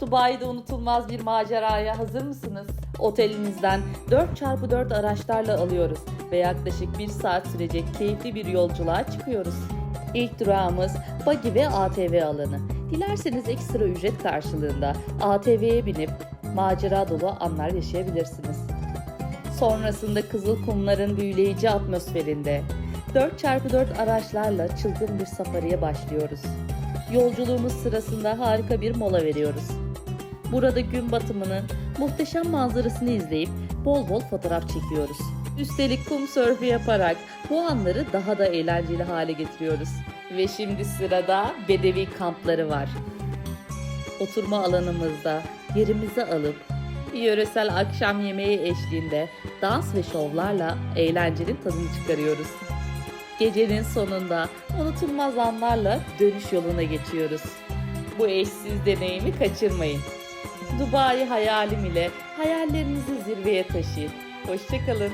Dubai'de unutulmaz bir maceraya hazır mısınız? Otelinizden 4x4 araçlarla alıyoruz ve yaklaşık 1 saat sürecek keyifli bir yolculuğa çıkıyoruz. İlk durağımız Buggy ve ATV alanı. Dilerseniz ekstra ücret karşılığında ATV'ye binip macera dolu anlar yaşayabilirsiniz. Sonrasında Kızılkumların büyüleyici atmosferinde 4x4 araçlarla çılgın bir safariye başlıyoruz. Yolculuğumuz sırasında harika bir mola veriyoruz. Burada gün batımının muhteşem manzarasını izleyip bol bol fotoğraf çekiyoruz. Üstelik kum sörfü yaparak bu anları daha da eğlenceli hale getiriyoruz. Ve şimdi sırada bedevi kampları var. Oturma alanımızda yerimizi alıp yöresel akşam yemeği eşliğinde dans ve şovlarla eğlencenin tadını çıkarıyoruz. Gecenin sonunda unutulmaz anlarla dönüş yoluna geçiyoruz. Bu eşsiz deneyimi kaçırmayın. Dubai hayalim ile hayallerinizi zirveye taşıyın. Hoşçakalın.